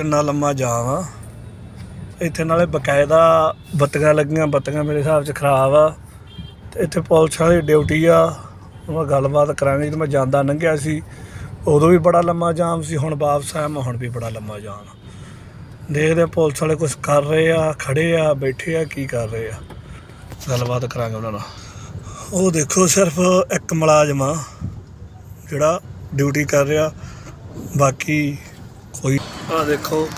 ਕਿੰਨਾ ਲੰਮਾ ਜਾਮ ਆ। ਇੱਥੇ ਨਾਲੇ ਬਕਾਇਦਾ ਬੱਤੀਆਂ ਲੱਗੀਆਂ, ਬੱਤੀਆਂ ਮੇਰੇ ਹਿਸਾਬ 'ਚ ਖਰਾਬ ਆ। ਤੇ ਇੱਥੇ ਪੁਲਿਸ ਵਾਲੀ ਡਿਊਟੀ ਆ ਉਹ ਗੱਲਬਾਤ ਕਰਾਂਗੇ। ਜਦੋਂ ਮੈਂ ਜਾਂਦਾ ਲੰਘਿਆ ਸੀ, ਉਦੋਂ ਵੀ ਬੜਾ ਲੰਮਾ ਜਾਮ ਸੀ, ਹੁਣ ਵਾਪਸ ਆਇਆ, ਮੈਂ ਹੁਣ ਵੀ ਬੜਾ ਲੰਮਾ ਜਾਮ ਆ। ਦੇਖਦੇ ਪੁਲਿਸ ਵਾਲੇ ਕੁਝ ਕਰ ਰਹੇ ਆ, ਖੜੇ ਆ, ਬੈਠੇ ਆ, ਕੀ ਕਰ ਰਹੇ ਆ। ਗੱਲਬਾਤ ਕਰਾਂਗੇ ਉਹਨਾਂ ਨਾਲ। ਉਹ ਦੇਖੋ ਸਿਰਫ ਇੱਕ ਮੁਲਾਜ਼ਮ ਆ, ਜਿਹੜਾ ਡਿਊਟੀ ਕਰ ਰਿਹਾ। ਬਾਕੀ ਕੋਈ ਆ ਦੇਖੋ,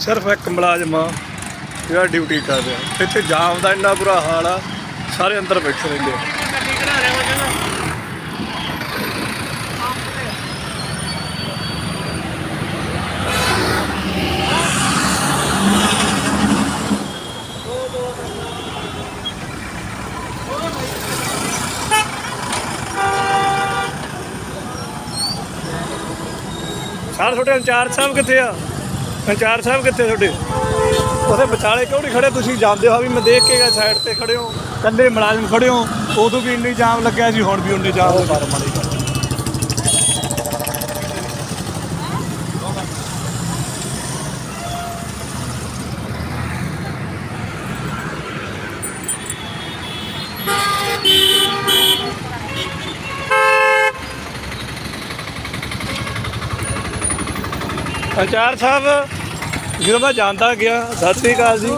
ਸਿਰਫ ਇੱਕ ਮੁਲਾਜ਼ਮ ਆ, ਜਿਹੜਾ ਡਿਊਟੀ ਕਰ ਰਿਹਾ। ਇੱਥੇ ਜਾਮ ਦਾ ਇੰਨਾ ਬੁਰਾ ਹਾਲ ਆ, ਸਾਰੇ ਅੰਦਰ ਬੈਠੇ ਰਹਿੰਦੇ ਆ। ਸਰ ਤੁਹਾਡੇ ਇੰਚਾਰਜ ਸਾਹਿਬ ਕਿੱਥੇ ਆ? ਇੰਚਾਰਜ ਸਾਹਿਬ ਕਿੱਥੇ ਤੁਹਾਡੇ? ਉਥੇ ਵਿਚਾਲੇ ਕਿਉਂ ਨਹੀਂ ਖੜੇ? ਤੁਸੀਂ ਜਾਂਦੇ ਹੋ ਵੀ ਮੈਂ ਦੇਖ ਕੇ ਗਿਆ ਸਾਈਡ ਤੇ ਖੜੇ ਹੋ। ਕੱਲੇ ਮੁਲਾਜ਼ਮ ਖੜੇ ਹੋ, ਉਦੋਂ ਵੀ ਇੰਨੀ ਜਾਮ ਲੱਗਿਆ ਸੀ, ਹੁਣ ਵੀ ਉਨੇ ਜਾਮ ਲੱਗਿਆ। ਇੰਚਾਰਜ ਸਾਹਿਬ ਜਦੋਂ ਮੈਂ ਜਾਂਦਾ ਗਿਆ ਸਤਿ ਸ੍ਰੀ ਅਕਾਲ ਜੀ।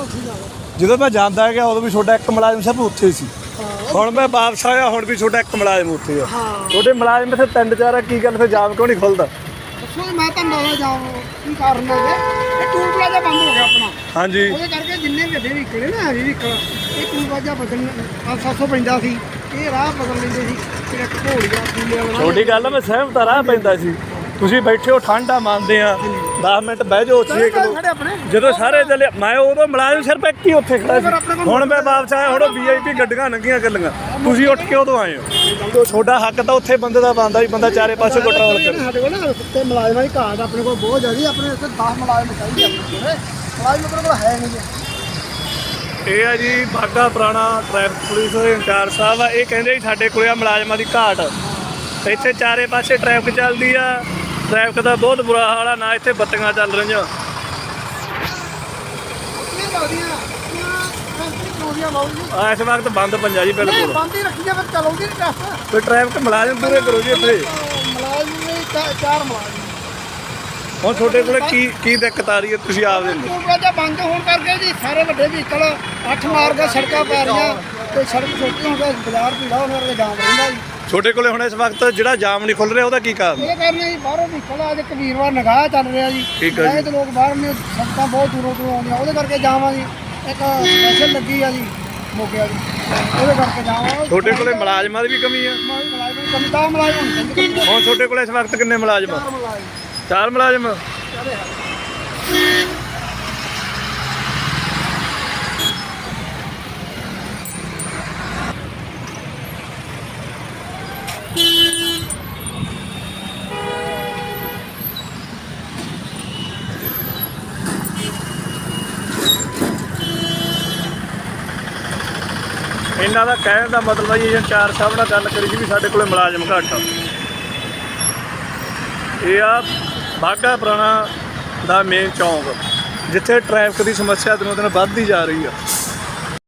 ਜਦੋਂ ਮੈਂ ਜਾਂਦਾ ਗਿਆ ਉਦੋਂ ਵੀ ਤੁਹਾਡਾ ਇੱਕ ਮੁਲਾਜ਼ਮ ਸਿਰਫ ਉੱਥੇ ਸੀ। ਹੁਣ ਮੈਂ ਵਾਪਸ ਆਇਆ ਹੁਣ ਵੀ ਤੁਹਾਡਾ ਇੱਕ ਮੁਲਾਜ਼ਮ ਉੱਥੇ ਆ। ਤੁਹਾਡੇ ਮੁਲਾਜ਼ਮ ਇੱਥੇ ਤਿੰਨ ਚਾਰ ਆ ਕੀ ਗੱਲ ਫਿਰ ਜਾਮ ਕਿਉਂ ਨਹੀਂ ਖੁੱਲਦਾ? ਦੱਸੋ ਮੈਂ ਤਾਂ ਨਾ ਜਾਉਂ ਕੀ ਕਾਰਨ ਹੈ ਇਹ ਟੂਲ ਪਲਾਜ਼ਾ ਬੰਦ ਹੋ ਗਿਆ ਆਪਣਾ। ਹਾਂਜੀ। ਉਹਦੇ ਕਰਕੇ ਜਿੰਨੇ ਵੀ ਵੱਡੇ ਵਹੀਕਲ ਨੇ ਨਾ ਹੈਵੀ ਵਹੀਕਲ ਇਹ ਟੂਲ ਪਲਾਜ਼ਾ ਬਦਲਣ 700 ਪੈਂਦਾ ਸੀ। ਇਹ ਰਾਹ ਬਦਲ ਲੈਂਦੇ ਸੀ ਫਿਰ ਇੱਕ ਘੋੜੀਆ ਕੂਲੇ ਵਾਲਾ ਤੁਹਾਡੀ ਗੱਲ ਮੈਂ ਸਹਿਮਤ ਆ, ਰਾਹ ਪੈਂਦਾ ਸੀ। ਤੁਸੀਂ ਬੈਠੇ ਹੋ ਠੰਡਾ ਮੰਨਦੇ ਆ। 10 ਮਿੰਟ ਬਹਿ ਜਾਓ ਉੱਥੇ ਇੱਕ ਆਪਣੇ। ਜਦੋਂ ਸਾਰੇ ਚੱਲੇ ਮੈਂ ਉਦੋਂ ਮੁਲਾਜ਼ਮ ਸਿਰਫ ਇੱਕ ਹੀ ਉੱਥੇ ਖੜਾ ਸੀ। ਹੁਣ ਮੈਂ ਵਾਪਸ ਆਇਆ ਹੁਣ ਵੀਆਈਪੀ ਗੱਡੀਆਂ ਲੰਘੀਆਂ ਗੱਲੀਆਂ। ਤੁਸੀਂ ਉੱਠ ਕੇ ਉਦੋਂ ਆਏ ਹੋ। ਤੁਹਾਡਾ ਹੱਕ ਤਾਂ ਉੱਥੇ ਬੰਦੇ ਦਾ ਬਣਦਾ ਵੀ ਬੰਦਾ ਚਾਰੇ ਪਾਸੇ ਕੰਟਰੋਲ ਕਰੇ। ਸਾਡੇ ਕੋਲ ਨਾ ਤੇ ਮੁਲਾਜ਼ਮਾਂ ਦੀ ਘਾਟ ਆਪਣੇ ਕੋਲ ਬਹੁਤ ਜ਼ਿਆਦੀ ਆਪਣੇ ਇੱਥੇ 10 ਮੁਲਾਜ਼ਮ ਚਾਹੀਦੇ ਆਪਣੇ ਕੋਲ। ਮੁਲਾਜ਼ਮ ਆਪਣੇ ਕੋਲ ਹੈ ਨਹੀਂ ਜੀ। ਇਹ ਆ ਜੀ ਬਾਗਾ ਪੁਰਾਣਾ ਟ੍ਰੈਫਿਕ ਪੁਲਿਸ ਦੇ ਇੰਚਾਰਜ ਸਾਹਿਬ ਆ। ਇਹ ਕਹਿੰਦੇ ਸਾਡੇ ਕੋਲੇ ਆ ਮੁਲਾਜ਼ਮਾਂ ਦੀ ਘਾਟ। ਇੱਥੇ ਚਾਰੇ ਪਾਸੇ ਟ੍ਰੈਫਿਕ ਚੱਲਦੀ ਆ। ਟ੍ਰੈਫਿਕ ਦਾ ਬਹੁਤ ਬੁਰਾ ਹਾਲ ਆ ਨਾ ਇੱਥੇ ਬੱਤੀਆਂ ਚੱਲ ਰਹੀਆਂ। ਆ ਇਸ ਵਕਤ ਬੰਦ ਪੰਜਾ ਜੀ ਬਿਲਕੁਲ ਬੰਦ ਹੀ ਰੱਖੀ ਜਾਵੇ ਚਲਾਉਂਦੀ ਨਹੀਂ ਟਰੱਕ ਤੇ ਟ੍ਰੈਫਿਕ ਮੁਲਾਜ਼ਮ ਪੂਰੇ ਕਰੋ ਜੀ ਇੱਥੇ। ਮੁਲਾਜ਼ਮ ਨੇ ਚਾਰ ਮੁਲਾਜ਼ਮ ਹੁਣ ਤੁਹਾਡੇ ਕੋਲੇ ਕੀ ਕੀ ਦਿੱਕਤ ਆ ਰਹੀ ਹੈ ਤੁਸੀਂ ਆਪ ਦੇ ਪਲਾਜ਼ਾ ਬੰਦ ਹੋਣ ਕਰਕੇ ਜੀ ਸਾਰੇ ਵੱਡੇ ਵਹੀਕਲ ਅੱਠ ਮਾਰਗਾ ਸੜਕਾਂ ਪੈ ਰਹੀਆਂ ਤੇ ਸੜਕ ਛੋਟੀ ਹੋਣ ਕਰਕੇ ਬਾਜ਼ਾਰ ਭੀੜਾ ਹੋਣ ਕਰਕੇ ਜਾਮ ਰਹਿੰਦਾ ਜੀ। ਤੁਹਾਡੇ ਕੋਲੇ ਹੁਣ ਇਸ ਵਕਤ ਜਿਹੜਾ ਜਾਮ ਨਹੀਂ ਖੁੱਲ ਰਿਹਾ ਉਹਦਾ ਕੀ ਕਾਰਨ? ਇਹ ਕਰਨੇ ਜੀ ਬਾਹਰੋਂ ਵਹੀਕਲ ਅੱਜ ਕਬੀਰਵਾਰ ਨਗਾਹ ਚੱਲ ਰਿਹਾ ਜੀ। ਠੀਕ ਹੈ ਜੀ। ਇਹ ਤੇ ਲੋਕ ਬਾਹਰ ਨੇ ਸੜਕਾਂ ਬਹੁਤ ਦੂਰੋਂ ਦੂਰੋਂ ਆਉਂਦੀਆਂ ਉਹਦੇ ਕਰਕੇ ਜਾਵਾਂ ਜੀ। ਇੱਕ ਸਪੈਸ਼ਲ ਲੱਗੀ ਆ ਜੀ ਮੋਗਿਆ ਜੀ। ਉਹਦੇ ਕਰਕੇ ਜਾਵਾਂ ਤੁਹਾਡੇ ਕੋਲੇ ਮੁਲਾਜ਼ਮਾਂ ਦੀ ਵੀ ਕਮੀ ਆ? ਮੁਲਾਜ਼ਮ ਕਮਿਤਾ ਮੁਲਾਜ਼ਮ ਹੁੰਦੇ ਕਮੀ ਹੁਣ ਤੁਹਾਡੇ ਕੋਲੇ ਇਸ ਵਕਤ ਕਿੰਨੇ ਮੁਲਾਜ਼ਮ ਆ? ਚਾਰ ਮੁਲਾਜ਼ਮ। ਚਾਰ ਮੁਲਾਜ਼ਮ? ਇਹਨਾਂ ਦਾ ਕਹਿਣ ਦਾ ਮਤਲਬ ਹੈ ਜੀ ਚਾਰ ਸਾਹਿਬ ਨਾਲ ਗੱਲ ਕਰੀ ਸੀ ਵੀ ਸਾਡੇ ਕੋਲੇ ਮੁਲਾਜ਼ਮ ਘੱਟ ਆ। ਇਹ ਆ ਬਾਗਾ ਪੁਰਾਣਾ ਦਾ ਮੇਨ ਚੌਂਕ, ਜਿੱਥੇ ਟ੍ਰੈਫਿਕ ਦੀ ਸਮੱਸਿਆ ਦਿਨੋਂ ਦਿਨ ਵੱਧਦੀ ਜਾ ਰਹੀ ਆ।